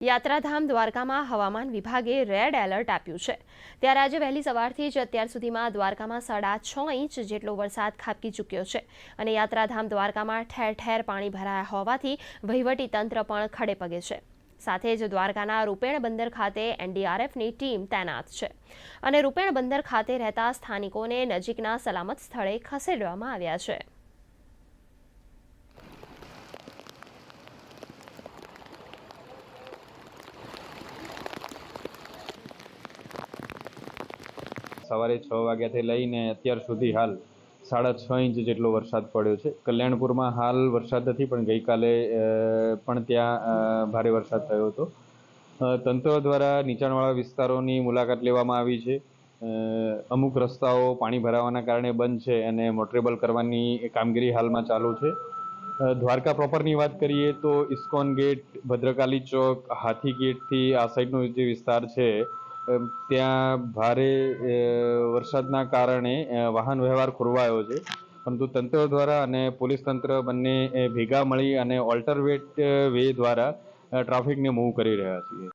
યાત્રાધામ દ્વારકામાં હવામાન વિભાગે રેડ એલર્ટ આપ્યું છે. ત્યારે આજે વહેલી સવારથી જ અત્યાર સુધીમાં દ્વારકામાં સાડા છ ઇંચ જેટલો વરસાદ ખાબકી ચૂક્યો છે અને યાત્રાધામ દ્વારકામાં ઠેર ઠેર પાણી ભરાયા હોવાથી વહીવટી તંત્ર પણ ખડે પગે છે. સાથે જ દ્વારકાના રૂપેણ બંદર ખાતે એનડીઆરએફની ટીમ તૈનાત છે અને રૂપેણ બંદર ખાતે રહેતા સ્થાનિકોને નજીકના સલામત સ્થળે ખસેડવામાં આવ્યા છે. સવારે છ વાગ્યાથી લઈને અત્યાર સુધી હાલ સાડા છ ઇંચ જેટલો વરસાદ પડ્યો છે. કલ્યાણપુરમાં હાલ વરસાદ નથી, પણ ગઈકાલે પણ ત્યાં ભારે વરસાદ થયો હતો. તંત્ર દ્વારા નીચાણવાળા વિસ્તારોની મુલાકાત લેવામાં આવી છે. અમુક રસ્તાઓ પાણી ભરાવાના કારણે બંધ છે અને મોટરેબલ કરવાની કામગીરી હાલમાં ચાલુ છે. દ્વારકા પ્રોપરની વાત કરીએ તો ઇસ્કોન ગેટ, ભદ્રકાલી ચોક, હાથી ગેટથી આ સાઈડનો જે વિસ્તાર છે ત્યાં ભારે વરસાદના કારણે વાહન વ્યવહાર ખોરવાયો છે. પરંતુ તંત્ર દ્વારા અને પોલીસ તંત્ર બંને ભેગા મળી અને ઓલ્ટરવેટ વે દ્વારા ટ્રાફિકને મૂવ કરી રહ્યા છીએ.